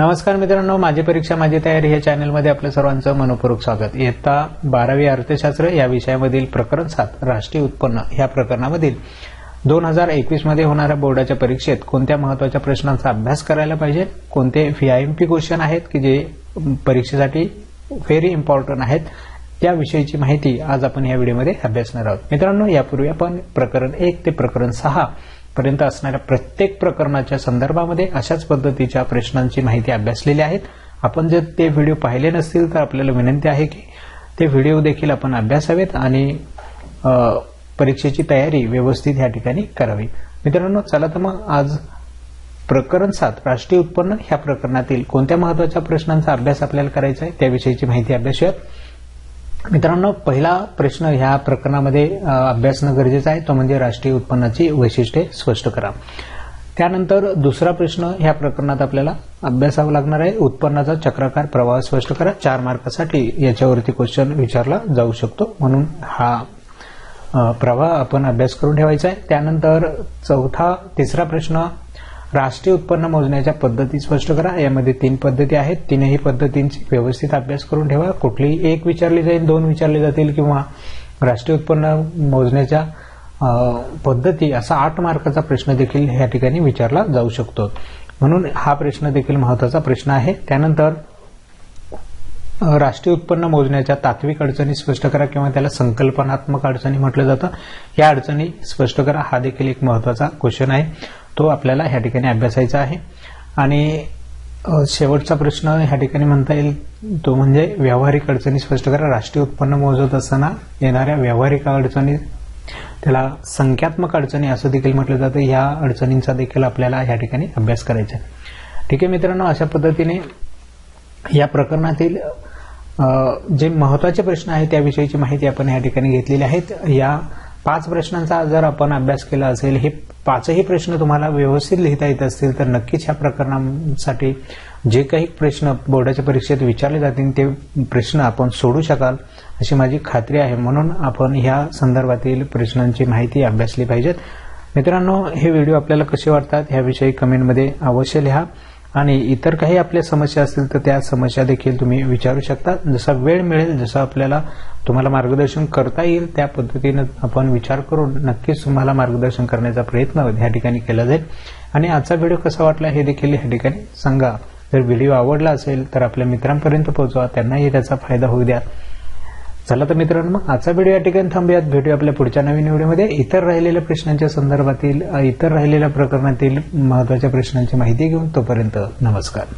नमस्कार मित्रांनो माझी परीक्षा माझी तयारी या चॅनलमध्ये आपल्या सर्वांचं मनपूर्वक स्वागत. इयत्ता बारावी अर्थशास्त्र या विषयामधील प्रकरण सात राष्ट्रीय उत्पन्न या प्रकरणामधील दोन हजार एकवीसमध्ये होणाऱ्या बोर्डाच्या परीक्षेत कोणत्या महत्त्वाच्या प्रश्नांचा अभ्यास करायला पाहिजे? कोणते व्हीआयएमपी क्वेश्चन आहेत की जे परीक्षेसाठी व्हेरी इम्पॉर्टंट आहेत? त्याविषयीची माहिती आज आपण या व्हिडिओमध्ये अभ्यासणार आहोत. मित्रांनो यापूर्वी आपण प्रकरण एक ते प्रकरण सहा पर्यंत असणाऱ्या प्रत्येक प्रकरणाच्या संदर्भामध्ये अशाच पद्धतीच्या प्रश्नांची माहिती अभ्यासलेली आहेत. आपण जर ते व्हिडिओ पाहिले नसतील तर आपल्याला विनंती आहे की ते व्हिडिओ देखील आपण अभ्यासावेत आणि परीक्षेची तयारी व्यवस्थित या ठिकाणी करावी. मित्रांनो चला तर मग आज प्रकरण सात राष्ट्रीय उत्पन्न ह्या प्रकरणातील कोणत्या महत्त्वाच्या प्रश्नांचा अभ्यास आपल्याला करायचा आहे त्याविषयीची माहिती अभ्यासूयात. मित्रांनो पहिला प्रश्न ह्या प्रकरणामध्ये अभ्यासणं गरजेचं आहे. तो म्हणजे राष्ट्रीय उत्पन्नाची वैशिष्ट्ये स्पष्ट करा. त्यानंतर दुसरा प्रश्न ह्या प्रकरणात आपल्याला अभ्यासावा लागणार आहे. उत्पन्नाचा चक्राकार प्रवाह स्पष्ट करा. चार मार्कासाठी याच्यावरती क्वेश्चन विचारला जाऊ शकतो. म्हणून हा प्रवाह आपण अभ्यास करून ठेवायचा आहे. त्यानंतर चौथा तिसरा प्रश्न राष्ट्रीय उत्पन्न मोजण्याच्या पद्धती स्पष्ट करा. यामध्ये तीन पद्धती आहेत. तीनही पद्धतींची व्यवस्थित अभ्यास करून ठेवा. कुठलीही एक विचारली जाईल दोन विचारले जातील किंवा राष्ट्रीय उत्पन्न मोजण्याच्या पद्धती असा आठ मार्काचा प्रश्न देखील या ठिकाणी विचारला जाऊ शकतो. म्हणून हा प्रश्न देखील महत्त्वाचा प्रश्न आहे. त्यानंतर राष्ट्रीय उत्पन्न मोजण्याच्या तात्विक अडचणी स्पष्ट करा किंवा त्याला संकल्पनात्मक अडचणी म्हटलं जातं. या अडचणी स्पष्ट करा. हा देखील एक महत्त्वाचा क्वेश्चन आहे. तो आपल्याला ह्या ठिकाणी अभ्यासायचा आहे. आणि शेवटचा प्रश्न ह्या ठिकाणी म्हणता येईल तो म्हणजे व्यावहारिक अडचणी स्पष्ट करा. राष्ट्रीय उत्पन्न मोजत असताना येणाऱ्या व्यावहारिक अडचणी त्याला संख्यात्मक अडचणी असं देखील म्हटलं जातं. या अडचणींचा देखील आपल्याला ह्या ठिकाणी अभ्यास करायचा आहे. ठीक आहे मित्रांनो अशा पद्धतीने या प्रकरणातील जे महत्त्वाचे प्रश्न आहेत त्याविषयीची माहिती आपण या ठिकाणी घेतलेली आहेत. या पाच प्रश्नांचा जर आपण अभ्यास केला असेल हे पाचही प्रश्न तुम्हाला व्यवस्थित लिहिता येत असतील तर नक्कीच ह्या प्रकरणांसाठी जे काही प्रश्न बोर्डाच्या परीक्षेत विचारले जातील ते प्रश्न आपण सोडू शकाल अशी माझी खात्री आहे. म्हणून आपण ह्या संदर्भातील प्रश्नांची माहिती अभ्यासली पाहिजेत. मित्रांनो हे व्हिडिओ आपल्याला कसे वाटतात ह्याविषयी कमेंटमध्ये अवश्य लिहा. आणि इतर काही आपल्या समस्या असतील तर त्या समस्या देखील तुम्ही विचारू शकता. जसा वेळ मिळेल जसं आपल्याला तुम्हाला मार्गदर्शन करता येईल त्या पद्धतीनं आपण विचार करून नक्कीच तुम्हाला मार्गदर्शन करण्याचा प्रयत्न ह्या ठिकाणी केला जाईल. आणि आजचा व्हिडिओ कसा वाटला हे देखील ह्या ठिकाणी सांगा. जर व्हिडिओ आवडला असेल तर आपल्या मित्रांपर्यंत पोहोचवा. त्यांनाही त्याचा फायदा होऊ द्या. चला तर मित्रांनो मग आजचा व्हिडिओ या ठिकाणी थांबूयात. भेटूया आपल्या पुढच्या नवीन व्हिडिओमध्ये. इतर राहिलेल्या प्रश्नांच्या संदर्भातील इतर राहिलेल्या प्रकरणातील महत्त्वाच्या प्रश्नांची माहिती घेऊन तोपर्यंत नमस्कार.